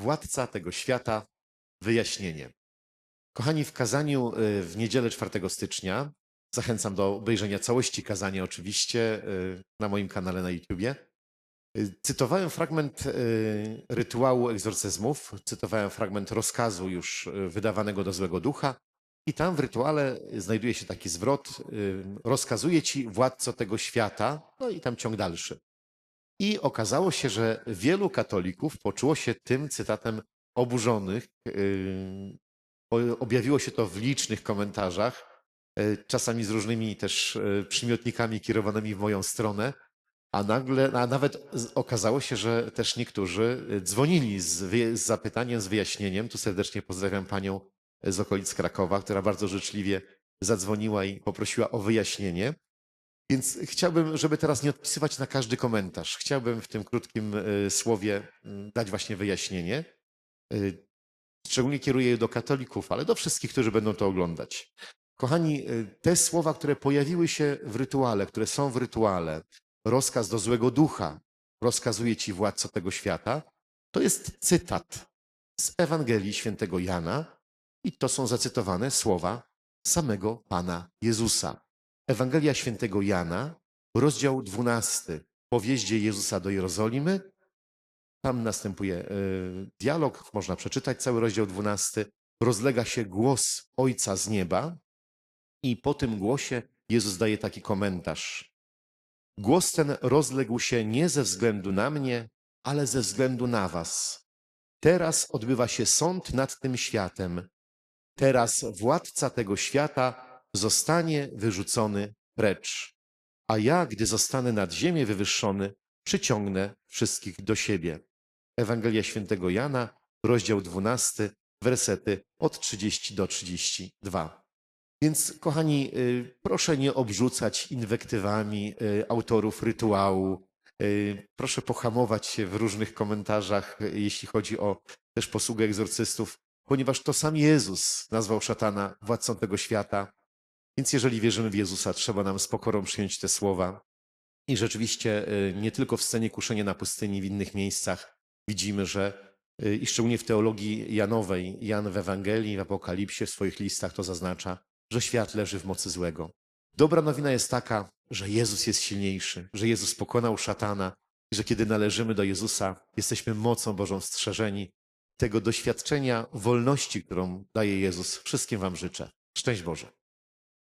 władca tego świata, wyjaśnienie. Kochani, w kazaniu y, w niedzielę 4 stycznia, zachęcam do obejrzenia całości kazania oczywiście y, na moim kanale na YouTubie, y, cytowałem fragment rytuału egzorcyzmów, cytowałem fragment rozkazu już wydawanego do złego ducha i tam w rytuale znajduje się taki zwrot, rozkazuje ci władco tego świata, no i tam ciąg dalszy. I okazało się, że wielu katolików poczuło się tym cytatem oburzonych. y, o- Objawiło się to w licznych komentarzach, y, czasami z różnymi też y, przymiotnikami kierowanymi w moją stronę. A nagle, a nawet okazało się, że też niektórzy dzwonili z, z zapytaniem, z wyjaśnieniem. Tu serdecznie pozdrawiam panią z okolic Krakowa, która bardzo życzliwie zadzwoniła i poprosiła o wyjaśnienie. Więc chciałbym, żeby teraz nie odpisywać na każdy komentarz. Chciałbym w tym krótkim y, słowie mm, dać właśnie wyjaśnienie. Y, Szczególnie kieruję je do katolików, ale do wszystkich, którzy będą to oglądać. Kochani, y, te słowa, które pojawiły się w rytuale, które są w rytuale, rozkaz do złego ducha, rozkazuje ci władco tego świata, to jest cytat z Ewangelii świętego Jana i to są zacytowane słowa samego Pana Jezusa. Ewangelia świętego Jana, rozdział 12, po wjeździe Jezusa do Jerozolimy. Tam następuje e, dialog, można przeczytać cały rozdział 12. Rozlega się głos Ojca z nieba i po tym głosie Jezus daje taki komentarz. Głos ten rozległ się nie ze względu na mnie, ale ze względu na was. Teraz odbywa się sąd nad tym światem. Teraz władca tego świata zostanie wyrzucony precz. A ja, gdy zostanę nad ziemię wywyższony, przyciągnę wszystkich do siebie. Ewangelia świętego Jana, rozdział 12, wersety od 30 do 32. Więc, kochani, y, proszę nie obrzucać inwektywami y, autorów rytuału. Y, Proszę pohamować się w różnych komentarzach, jeśli chodzi o też posługę egzorcystów, ponieważ to sam Jezus nazwał szatana władcą tego świata. Więc jeżeli wierzymy w Jezusa, trzeba nam z pokorą przyjąć te słowa. I rzeczywiście y, nie tylko w scenie kuszenia na pustyni, w innych miejscach widzimy, że y, i szczególnie w teologii Janowej, Jan w Ewangelii, w Apokalipsie, w swoich listach to zaznacza, że świat leży w mocy złego. Dobra nowina jest taka, że Jezus jest silniejszy, że Jezus pokonał szatana i że kiedy należymy do Jezusa, jesteśmy mocą Bożą strzeżeni. Tego doświadczenia wolności, którą daje Jezus, wszystkim Wam życzę. Szczęść Boże.